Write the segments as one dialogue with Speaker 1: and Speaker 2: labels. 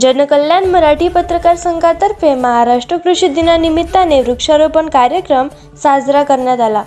Speaker 1: जनकल्याण मराठी पत्रकार संघातर्फे महाराष्ट्र कृषी दिनानिमित्ताने वृक्षारोपण कार्यक्रम साजरा करण्यात आला.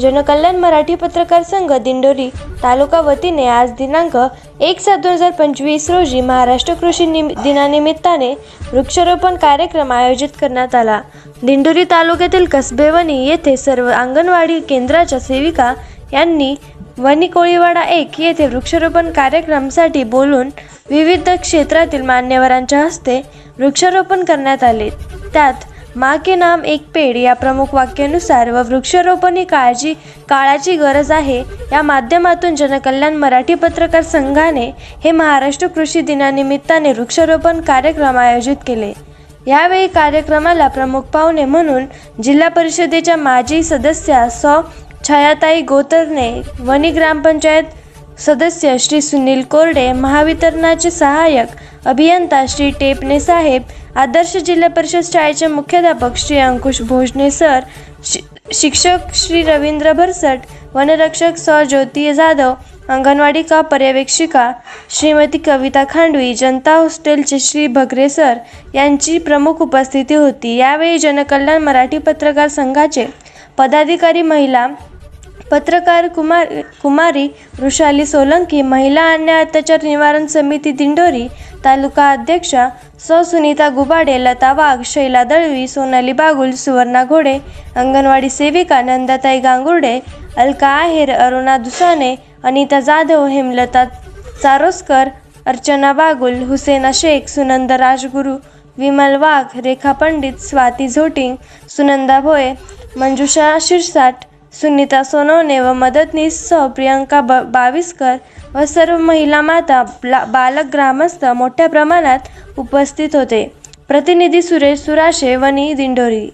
Speaker 1: जनकल्याण मराठी पत्रकार संघ दिंडोरी तालुका वतीने आज दिनांक एक सात दोन हजार पंचवीस रोजी महाराष्ट्र कृषी निम दिनानिमित्ताने वृक्षारोपण कार्यक्रम आयोजित करण्यात आला. दिंडोरी तालुक्यातील कसबेवणी येथे सर्व अंगणवाडी केंद्राच्या सेविका यांनी वणी कोळीवाडा एक येथे वृक्षारोपण कार्यक्रमासाठी बोलून विविध क्षेत्रातील मान्यवरांच्या हस्ते वृक्षारोपण करण्यात आले. त्यात मा के नाम एक पेड या प्रमुख वाक्यानुसार व वृक्षारोपण ही काळजी काळाची गरज आहे या माध्यमातून जनकल्याण मराठी पत्रकार संघाने हे महाराष्ट्र कृषी दिनानिमित्ताने वृक्षारोपण कार्यक्रम आयोजित केले. यावेळी कार्यक्रमाला प्रमुख पाहुणे म्हणून जिल्हा परिषदेच्या माजी सदस्या सौ छायाताई गोतरणे वणी ग्रामपंचायत सदस्य श्री सुनील कोरडे महावितरणाचे सहाय्यक अभियंता श्री टेपणे साहेब आदर्श जिल्हा परिषद शाळेचे मुख्याध्यापक श्री अंकुश भोजने सर शि शिक्षक श्री रवींद्र भरसट वनरक्षक सौ ज्योती जाधव अंगणवाडी का पर्यवेक्षिका श्रीमती कविता खांडवी जनता हॉस्टेलचे श्री भगरे सर यांची प्रमुख उपस्थिती होती. यावेळी जनकल्याण मराठी पत्रकार संघाचे पदाधिकारी महिला पत्रकार कुमार कुमारी वृषाली सोलंकी महिला अन्याय अत्याचार निवारण समिती दिंडोरी तालुका अध्यक्षा सौ सुनीता गुबाडे लता वाघ शैला दळवी सोनाली बागुल सुवर्णा घोडे अंगणवाडी सेविका नंदाताई गांगुर्डे अलका आहेर अरुणा दुसाने अनिता जाधव हेमलता चारोस्कर अर्चना बागुल हुसेना शेख सुनंदा राजगुरू विमल वाघ रेखा पंडित स्वाती झोटिंग सुनंदा भोये मंजुषा शिरसाट सुनीता सोनवणे व मदतनीस सह प्रियंका ब बाविस्कर व सर्व महिला माता बालक ग्रामस्थ मोठ्या प्रमाणात उपस्थित होते. प्रतिनिधी सुरेश सुराशे वनी दिंडोरी.